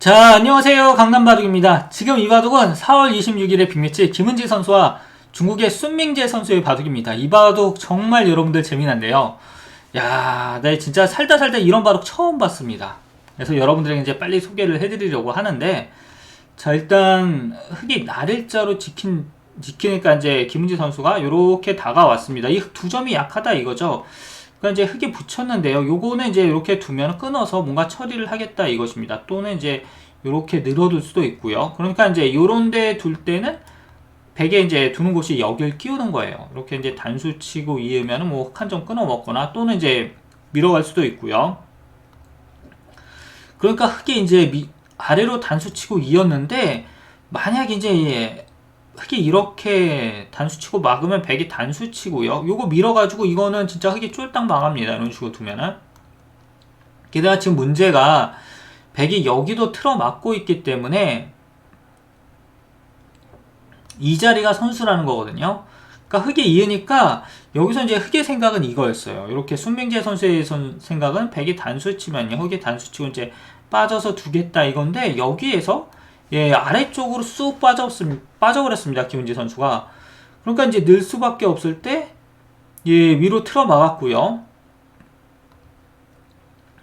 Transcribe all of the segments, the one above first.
자, 안녕하세요. 강남바둑입니다. 지금 이 바둑은 4월 26일에 빅매치 김은지 선수와 중국의 순밍재 선수의 바둑입니다. 이 바둑 정말 여러분들 재미난데요. 야, 나 진짜 살다 살다 이런 바둑 처음 봤습니다. 그래서 여러분들에게 이제 빨리 소개를 해드리려고 하는데, 자, 일단 흑이 날일자로 지킨, 지키니까 이제 김은지 선수가 이렇게 다가왔습니다. 이 두 점이 약하다 이거죠. 그러니까 이제 흙에 붙였는데요. 요거는 이제 이렇게 두면 끊어서 뭔가 처리를 하겠다 이것입니다. 또는 이제 이렇게 늘어둘 수도 있고요. 그러니까 이제 요런 데 둘 때는 베개 이제 두는 곳이 여기를 끼우는 거예요. 이렇게 이제 단수 치고 이으면 뭐한점 끊어 먹거나 또는 이제 밀어갈 수도 있고요. 그러니까 흙이 이제 미, 아래로 단수 치고 이었는데 만약 이제 흙이 이렇게 단수치고 막으면 백이 단수치고요. 요거 밀어가지고 이거는 진짜 흙이 쫄딱 망합니다. 이런 식으로 두면은. 게다가 지금 문제가 백이 여기도 틀어 막고 있기 때문에 이 자리가 선수라는 거거든요. 그러니까 흙이 이으니까 여기서 이제 흙의 생각은 이거였어요. 이렇게 순명재 선수의 선, 생각은 백이 단수치면요. 흙이 단수치고 이제 빠져서 두겠다 이건데 여기에서 예, 아래쪽으로 쑥 빠졌습니다. 빠져버렸습니다. 김은지 선수가. 그러니까 이제 늘 수밖에 없을 때, 예, 위로 틀어 막았고요.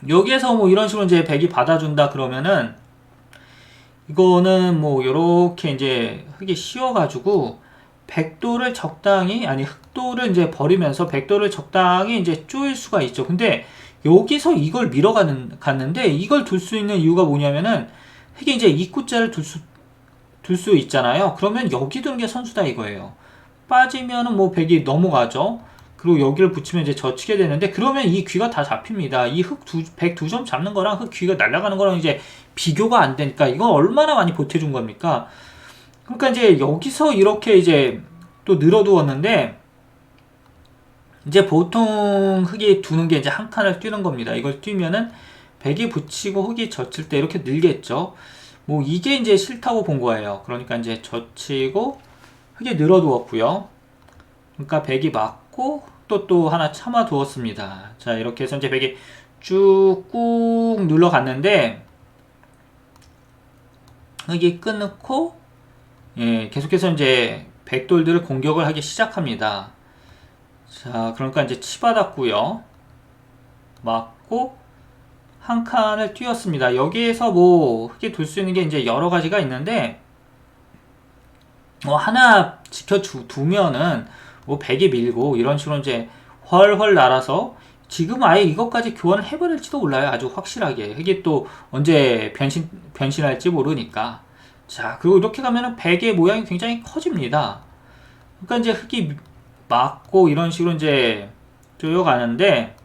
여기에서 뭐 이런 식으로 이제 백이 받아준다 그러면은, 이거는 뭐 요렇게 이제 흙이 씌워가지고, 백도를 적당히, 아니 흑도를 이제 버리면서 백도를 적당히 이제 쪼일 수가 있죠. 근데 여기서 이걸 밀어가는, 갔는데, 이걸 둘 수 있는 이유가 뭐냐면은, 이게 이제 입구자를 둘 수, 둘 수 있잖아요. 그러면 여기 두는 게 선수다 이거예요. 빠지면은 뭐 백이 넘어가죠. 그리고 여기를 붙이면 이제 젖히게 되는데 그러면 이 귀가 다 잡힙니다. 이흙 두, 백두 점 잡는 거랑 흙 귀가 날아가는 거랑 이제 비교가 안 되니까 이건 얼마나 많이 보태준 겁니까? 그러니까 이제 여기서 이렇게 이제 또 늘어두었는데 이제 보통 흙이 두는 게 이제 한 칸을 뛰는 겁니다. 이걸 뛰면은 백이 붙이고 흙이 젖힐 때 이렇게 늘겠죠. 뭐 이게 이제 싫다고 본 거예요. 그러니까 이제 젖히고 흙이 늘어두었고요. 그러니까 백이 맞고 또 또 하나 참아 두었습니다. 자 이렇게 해서 이제 백이 쭉 꾹 눌러 갔는데 흙이 끊고 예, 계속해서 이제 백돌들을 공격을 하기 시작합니다. 자 그러니까 이제 치받았고요. 맞고 한 칸을 띄웠습니다. 여기에서 뭐 흙에 둘 수 있는 게 이제 여러 가지가 있는데 뭐 하나 지켜 두면은 뭐 백이 밀고 이런 식으로 이제 훨훨 날아서 지금 아예 이것까지 교환을 해버릴지도 몰라요. 아주 확실하게. 흙이 또 언제 변신, 변신할지 모르니까. 자, 그리고 이렇게 가면은 백의 모양이 굉장히 커집니다. 그러니까 이제 흙이 맞고 이런 식으로 이제 쪼여가는데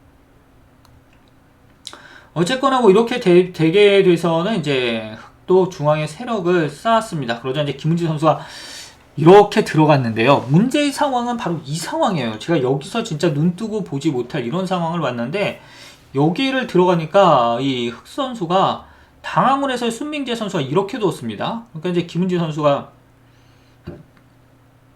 어쨌거나 뭐 이렇게 되, 게 돼서는 이제 흑도 중앙에 세력을 쌓았습니다. 그러자 이제 김은지 선수가 이렇게 들어갔는데요. 문제의 상황은 바로 이 상황이에요. 제가 여기서 진짜 눈 뜨고 보지 못할 이런 상황을 봤는데 여기를 들어가니까 이 흑 선수가 당황을 해서 순민재 선수가 이렇게 두었습니다. 그러니까 이제 김은지 선수가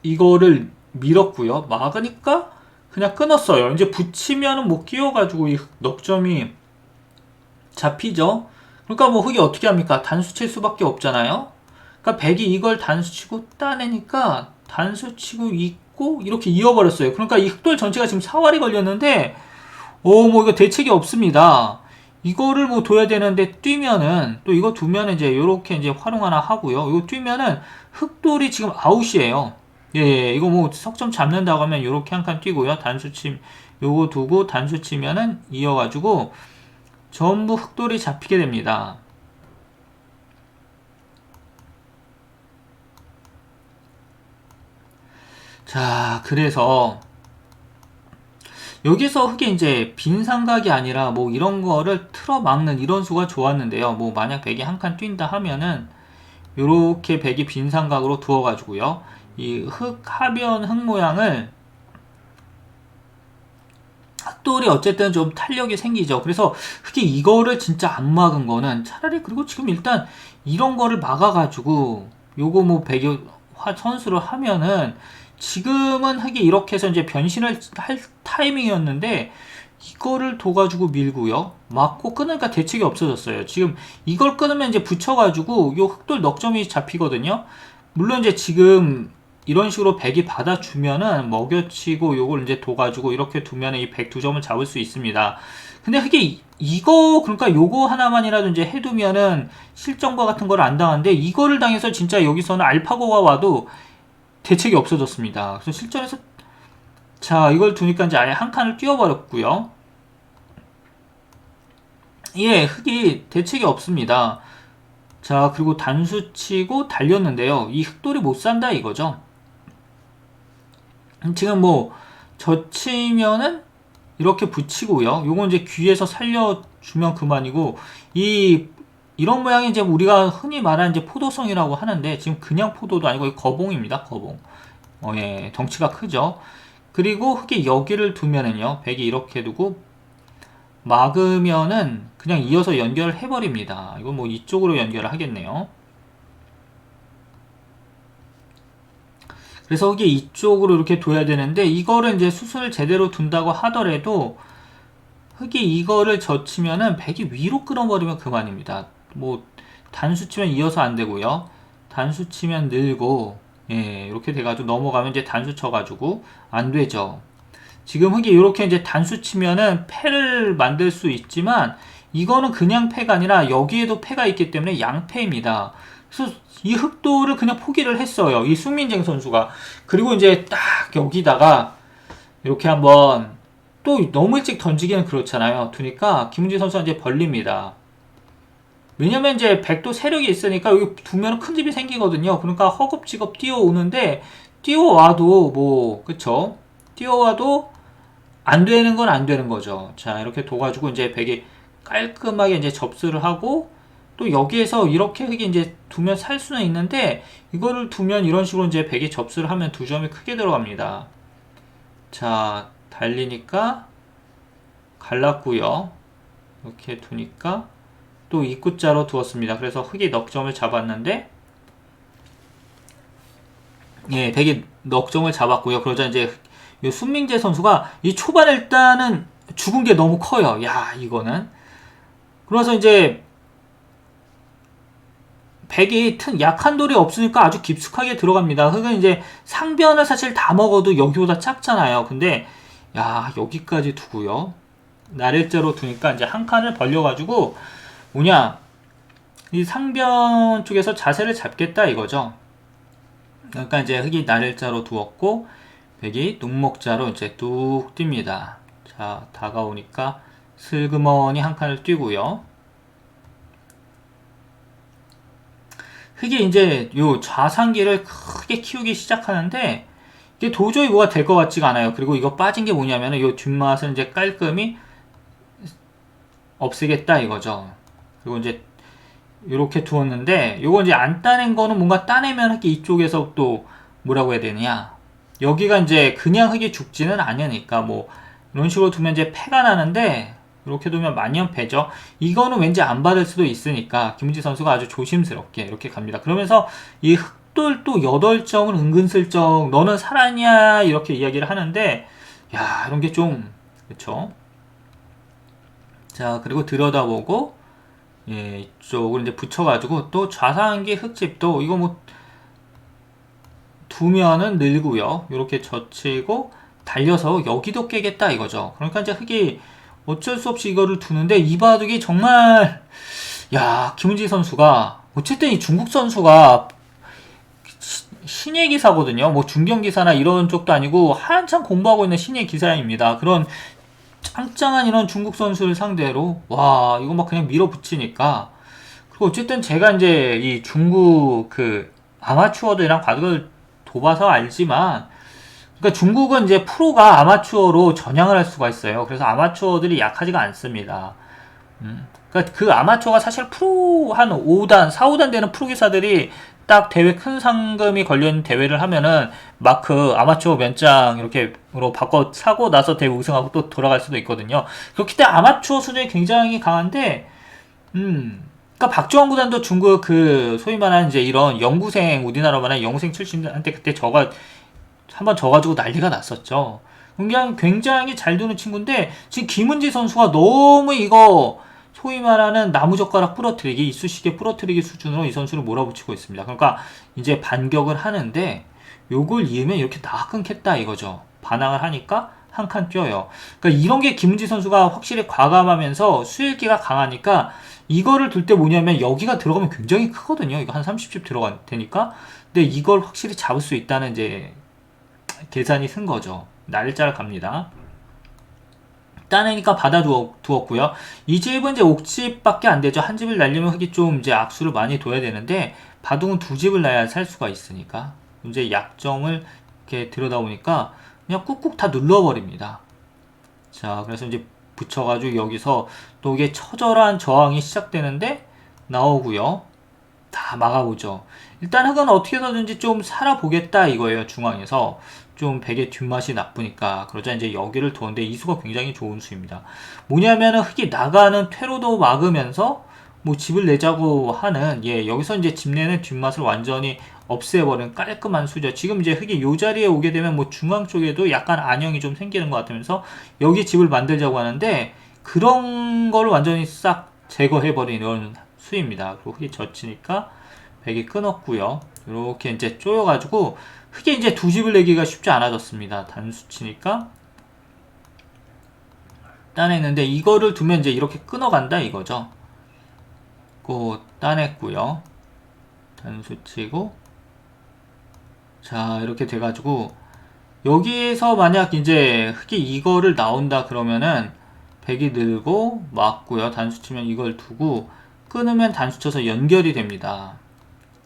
이거를 밀었고요. 막으니까 그냥 끊었어요. 이제 붙이면은 못 끼워가지고 이 넉점이 잡히죠. 그러니까 뭐 흙이 어떻게 합니까? 단수 칠 수밖에 없잖아요. 그러니까 백이 이걸 단수 치고 따내니까 단수 치고 있고 이렇게 이어버렸어요. 그러니까 이 흑돌 전체가 지금 사활이 걸렸는데 오 뭐 이거 대책이 없습니다. 이거를 뭐 둬야 되는데 뛰면은 또 이거 두면은 이제 이렇게 이제 활용 하나 하고요. 이거 뛰면은 흑돌이 지금 아웃이에요. 예, 예, 이거 뭐 석점 잡는다고 하면 이렇게 한 칸 뛰고요. 단수 침 요거 두고 단수 치면은 이어가지고 전부 흑돌이 잡히게 됩니다. 자, 그래서 여기서 흑이 이제 빈 삼각이 아니라 뭐 이런 거를 틀어 막는 이런 수가 좋았는데요. 뭐 만약 백이 한 칸 뛴다 하면은 이렇게 백이 빈 삼각으로 두어 가지고요. 이 흑 하변 흑 모양을 흑돌이 어쨌든 좀 탄력이 생기죠. 그래서 흑이 이거를 진짜 안 막은 거는 차라리 그리고 지금 일단 이런 거를 막아가지고 요거 뭐 배교 선수를 하면은 지금은 흑이 이렇게 해서 이제 변신을 할 타이밍이었는데 이거를 둬가지고 밀고요. 맞고 끊으니까 대책이 없어졌어요. 지금 이걸 끊으면 이제 붙여가지고 요 흑돌 넉점이 잡히거든요. 물론 이제 지금 이런 식으로 백이 받아주면은 먹여치고 요걸 이제 둬가지고 이렇게 두면은 이 백 두 점을 잡을 수 있습니다. 근데 그게 이- 이거 그러니까 요거 하나만이라도 이제 해두면은 실정과 같은 걸 안 당하는데 이거를 당해서 진짜 여기서는 알파고가 와도 대책이 없어졌습니다. 그래서 실전에서 자 이걸 두니까 이제 아예 한 칸을 띄워버렸고요. 예, 흑이 대책이 없습니다. 자 그리고 단수 치고 달렸는데요. 이 흑돌이 못 산다 이거죠. 음, 지금 뭐 젖히면은 이렇게 붙이고요. 요건 이제 귀에서 살려주면 그만이고 이 이런 모양이 이제 우리가 흔히 말하는 이제 포도성이라고 하는데 지금 그냥 포도도 아니고 이 거봉입니다. 거봉. 어, 예, 덩치가 크죠. 그리고 흙이 여기를 두면은요. 백이 이렇게 두고 막으면은 그냥 이어서 연결해 버립니다. 이건 뭐 이쪽으로 연결을 하겠네요. 그래서 이게 이쪽으로 이렇게 둬야 되는데 이거를 이제 수순을 제대로 둔다고 하더라도 흙이 이거를 젖히면은 백이 위로 끌어버리면 그만입니다. 뭐 단수 치면 이어서 안 되고요. 단수 치면 늘고 예 이렇게 돼가지고 넘어가면 이제 단수 쳐가지고 안 되죠. 지금 흙이 이렇게 이제 단수 치면은 패를 만들 수 있지만 이거는 그냥 패가 아니라 여기에도 패가 있기 때문에 양패입니다. 이 흑도를 그냥 포기를 했어요. 이 수민쟁 선수가. 그리고 이제 딱 여기다가 이렇게 한번 또 너무 일찍 던지기는 그렇잖아요. 두니까 김은지 선수가 이제 벌립니다. 왜냐면 이제 백도 세력이 있으니까 여기 두면 큰 집이 생기거든요. 그러니까 허겁지겁 뛰어오는데 뛰어와도 뭐 그쵸? 뛰어와도 안 되는 건 안 되는 거죠. 자 이렇게 둬가지고 이제 백이 깔끔하게 이제 접수를 하고 또 여기에서 이렇게 흙이 이제 두면 살 수는 있는데 이거를 두면 이런 식으로 이제 백이 접수를 하면 두 점이 크게 들어갑니다. 자 달리니까 갈랐고요. 이렇게 두니까 또 입구자로 두었습니다. 그래서 흙이 넉 점을 잡았는데 예, 백이 넉 점을 잡았고요. 그러자 이제 이 순민재 선수가 이 초반에 일단은 죽은 게 너무 커요. 야, 이거는. 그래서 이제 백이 튼 약한 돌이 없으니까 아주 깊숙하게 들어갑니다. 흙은 이제 상변을 사실 다 먹어도 여기보다 작잖아요. 근데 야 여기까지 두고요. 나일자로 두니까 이제 한 칸을 벌려가지고 뭐냐 이 상변 쪽에서 자세를 잡겠다 이거죠. 그러니까 이제 흙이 나일자로 두었고 백이 눈목자로 이제 뚝 뜁니다. 자 다가오니까 슬그머니 한 칸을 뛰고요. 흙이 이제 요 좌상기를 크게 키우기 시작하는데 이게 도저히 뭐가 될 것 같지가 않아요. 그리고 이거 빠진 게 뭐냐면은 요 뒷맛을 이제 깔끔히 없애겠다 이거죠. 그리고 이제 이렇게 두었는데 요거 이제 안 따낸 거는 뭔가 따내면 흙이 이쪽에서 또 뭐라고 해야 되느냐 여기가 이제 그냥 흙이 죽지는 않으니까 뭐 이런 식으로 두면 이제 패가 나는데 이렇게 두면 만연패죠. 이거는 왠지 안 받을 수도 있으니까 김은지 선수가 아주 조심스럽게 이렇게 갑니다. 그러면서 이 흑돌 또 8점을 은근슬쩍 너는 살았냐 이렇게 이야기를 하는데 야 이런 게 좀 그쵸 자 그리고 들여다보고 예 이쪽을 이제 붙여가지고 또 좌상기 흙집도 이거 뭐 두면은 늘고요 이렇게 젖히고 달려서 여기도 깨겠다 이거죠 그러니까 이제 흙이 어쩔 수 없이 이거를 두는데 이 바둑이 정말 야 김은지 선수가 어쨌든 이 중국 선수가 시- 신예 기사거든요. 뭐 중견 기사나 이런 쪽도 아니고 한참 공부하고 있는 신예 기사입니다. 그런 짱짱한 이런 중국 선수를 상대로 와 이거 막 그냥 밀어붙이니까 그리고 어쨌든 제가 이제 이 중국 그 아마추어들이랑 바둑을 도봐서 알지만 그러니까 중국은 이제 프로가 아마추어로 전향을 할 수가 있어요. 그래서 아마추어들이 약하지가 않습니다. 음. 그러니까 그 아마추어가 사실 프로 한 5단, 4, 5단 되는 프로 기사들이 딱 대회 큰 상금이 걸려있는 대회를 하면은 마크 아마추어 면장 이렇게로 바꿔 사고 나서 대회 우승하고 또 돌아갈 수도 있거든요. 그렇기 때문에 아마추어 수준이 굉장히 강한데, 음, 그러니까 박주원 구단도 중국 그 소위 말하는 이제 이런 연구생 우리나라 말하는 연구생 출신한테 그때 저가 한번 져가지고 난리가 났었죠. 그냥 굉장히 잘 두는 친구인데 지금 김은지 선수가 너무 이거 소위 말하는 나무젓가락 부러뜨리기 이쑤시개 부러뜨리기 수준으로 이 선수를 몰아붙이고 있습니다. 그러니까 이제 반격을 하는데 요걸 이으면 이렇게 다 끊겠다 이거죠. 반항을 하니까 한 칸 뛰어요. 그러니까 이런 게 김은지 선수가 확실히 과감하면서 수일기가 강하니까 이거를 둘 때 뭐냐면 여기가 들어가면 굉장히 크거든요. 이거 한 30집 들어갈 테니까. 근데 이걸 확실히 잡을 수 있다는 이제 계산이 쓴 거죠. 날짜를 갑니다. 따내니까 받아 두었고요. 이 집은 이제 옥집밖에 안 되죠. 한 집을 날리면 흙이 좀 이제 악수를 많이 둬야 되는데 바둑은 두 집을 나야 살 수가 있으니까 이제 약점을 이렇게 들여다보니까 그냥 꾹꾹 다 눌러버립니다. 자, 그래서 이제 붙여가지고 여기서 또 이게 처절한 저항이 시작되는데 나오고요. 다 막아보죠. 일단 흙은 어떻게 해서든지 좀 살아보겠다 이거예요. 중앙에서 좀 백의 뒷맛이 나쁘니까 그러자 이제 여기를 두는데 이 수가 굉장히 좋은 수입니다. 뭐냐면은 흙이 나가는 퇴로도 막으면서 뭐 집을 내자고 하는 예 여기서 이제 집 내는 뒷맛을 완전히 없애버린 깔끔한 수죠. 지금 이제 흙이 요 자리에 오게 되면 뭐 중앙 쪽에도 약간 안형이 좀 생기는 것 같으면서 여기 집을 만들자고 하는데 그런 걸 완전히 싹 제거해버리는 수입니다. 그리고 흙이 젖히니까 백이 끊었고요. 이렇게 이제 쪼여가지고 흙에 이제 두 집을 내기가 쉽지 않아졌습니다. 단수치니까 따냈는데 이거를 두면 이제 이렇게 끊어간다 이거죠. 그 따냈고요. 단수치고 자 이렇게 돼가지고 여기에서 만약 이제 흙이 이거를 나온다 그러면은 백이 늘고 맞고요. 단수 치면 이걸 두고 끊으면 단수 쳐서 연결이 됩니다.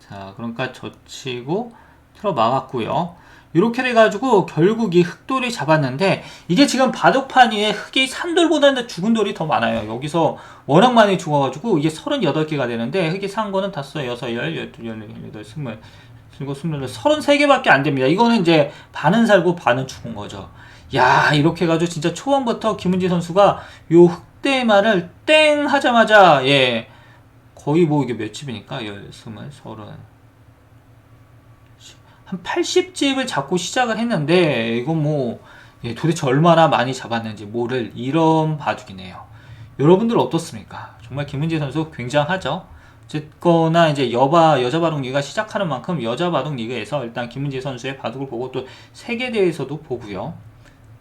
자 그러니까 젖히고 틀어 막았고요. 이렇게 돼가지고 결국 이 흑돌이 잡았는데 이게 지금 바둑판 위에 흑이 산돌보다는 죽은 돌이 더 많아요. 여기서 워낙 많이 죽어가지고 이게 38개가 되는데 흑이 산 거는 다섯, 여섯, 열, 열두, 열네, 열여덟, 스물, 스물, 스물, 서른세 개밖에 안 됩니다. 이거는 이제 반은 살고 반은 죽은 거죠. 야 이렇게 해가지고 진짜 초반부터 김은지 선수가 요 흑대만을 땡 하자마자 예 거의 뭐 이게 몇 집입니까? 열, 스물, 서른 한 80집을 잡고 시작을 했는데 이건 뭐 예, 도대체 얼마나 많이 잡았는지 모를 이런 바둑이네요. 여러분들 어떻습니까? 정말 김은지 선수 굉장하죠. 어쨌거나 이제 여바 여자 바둑 리그가 시작하는 만큼 여자 바둑 리그에서 일단 김은지 선수의 바둑을 보고 또 세계 대회에서도 보고요.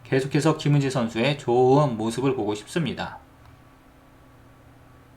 계속해서 김은지 선수의 좋은 모습을 보고 싶습니다.